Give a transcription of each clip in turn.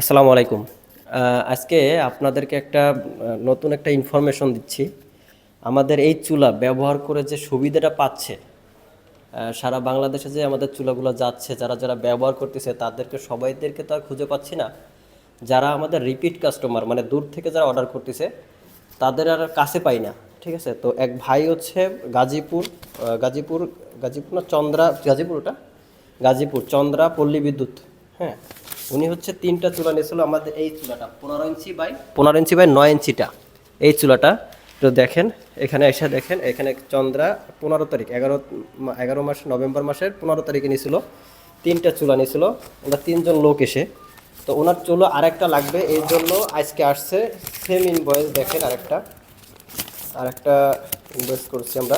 আসসালামু আলাইকুম। আজকে আপনাদেরকে একটা নতুন একটা ইনফরমেশন দিচ্ছি। আমাদের এই চুলা ব্যবহার করে যে সুবিধাটা পাচ্ছে সারা বাংলাদেশে যে আমাদের চুলাগুলো যাচ্ছে, যারা যারা ব্যবহার করতেছে, তাদেরকে সবাইদেরকে তো আর খুঁজে পাচ্ছি না। যারা আমাদের রিপিট কাস্টমার মানে দূর থেকে যারা অর্ডার করতেছে, তাদের আর কাছে পাই না, ঠিক আছে? তো এক ভাই হচ্ছে গাজীপুর গাজীপুর গাজীপুর না চন্দ্রা, গাজীপুর ওটা? গাজীপুর, চন্দ্রা পল্লী বিদ্যুৎ হ্যাঁ? উনি হচ্ছে তিনটা চুলা নিয়েছিল আমাদের এই চুলাটা, পনেরো ইঞ্চি বাই পনেরো ইঞ্চি বাই নয় ইঞ্চিটা, এই চুলাটা। তো দেখেন, এখানে এসে দেখেন, এখানে চন্দ্রা পনেরো তারিখ, এগারো এগারো মাস, নভেম্বর মাসের পনেরো তারিখে নিয়েছিল, তিনটা চুলা নিয়েছিল। ওনার তিনজন লোক এসে, তো ওনার চুলো আরেকটা লাগবে, এই জন্য আজকে আসছে সেম ইনভয়েস দেখেন আরেকটা আরেকটা ইনভয়েস করছি আমরা।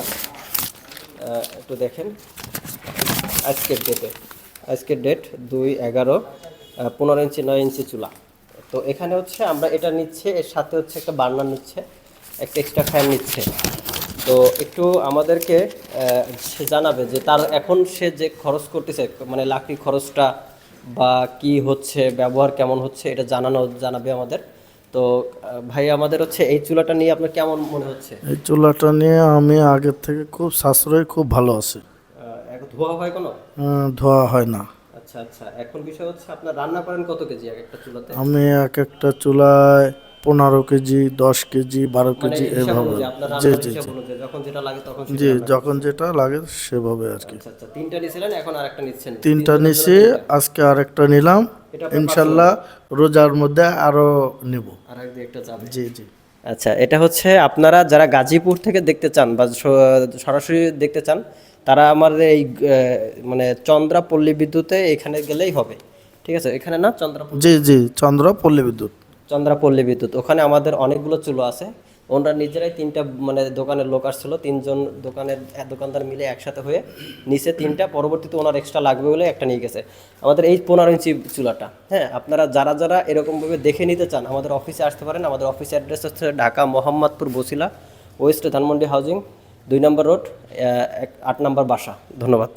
একটু দেখেন, আজকের ডেটে আজকের ডেট দুই এগারো পনেরো ইঞ্চি নয় ইঞ্চি চুলা। তো এখানে হচ্ছে আমরা এটা নিচ্ছে এর সাথে হচ্ছে একটা বার্নার নিচ্ছে একটা এক্সট্রা ফ্যান নিচ্ছে। তো একটু আমাদেরকে সে জানাবে যে তার এখন সে যে খরচ করতেছে মানে লাকড়ি খরচটা বা কি হচ্ছে ব্যবহার কেমন হচ্ছে এটা জানানো জানাবে আমাদের। তো ভাই আমাদের হচ্ছে এই চুলাটা নিয়ে আপনার কেমন মনে হচ্ছে? এই চুলাটা নিয়ে আমি আগের থেকে খুব সাশ্রয় খুব ভালো আছি। ধোয়া হয় কোনো? ধোয়া হয় না। আচ্ছা আচ্ছা। এখন বিষয় হচ্ছে আপনার রান্না করেন কত কেজি এক একটা চুলাতে? আমি এক একটা চুলায় পনেরো কেজি দশ কেজি বারো মানে কেজি এভাবে। জি জি জি। যখন যেটা লাগে তখন জি যখন যেটা লাগে সেভাবে আর কি। আচ্ছা আচ্ছা। তিনটা নিয়েছিলেন এখন আরেকটা নিচ্ছেন। তিনটা নিছি আজকে আরেকটা নিলাম। ইনশাল্লাহ রোজার মধ্যে আরও নিব। জি জি। আচ্ছা এটা হচ্ছে আপনারা যারা গাজীপুর থেকে দেখতে চান বা সরাসরি দেখতে চান তারা আমার এই মানে চন্দ্রা পল্লী বিদ্যুতে এখানে গেলেই হবে। ঠিক আছে? এখানে না চন্দ্রা জি জি চন্দ্র পল্লী বিদ্যুৎ। চন্দ্রা পল্লী বিদ্যুৎ। ওখানে আমাদের অনেকগুলো চুলো আছে। ওনারা নিজেরাই তিনটা মানে দোকানের লোক আসছিল। তিনজন দোকানের দোকানদার মিলে একসাথে হয়ে নিচে তিনটা পরবর্তীতে ওনার এক্সট্রা লাগবে বলে একটা নিয়ে গেছে। আমাদের এই পনেরো ইঞ্চি চুলাটা হ্যাঁ? আপনারা যারা যারা এরকমভাবে দেখে নিতে চান আমাদের অফিসে আসতে পারেন। আমাদের অফিস অ্যাড্রেস হচ্ছে ঢাকা মোহাম্মদপুর বসিলা ওয়েস্ট ধানমন্ডি হাউজিং। দুই নম্বর রোড আট নম্বর বাসা। ধন্যবাদ।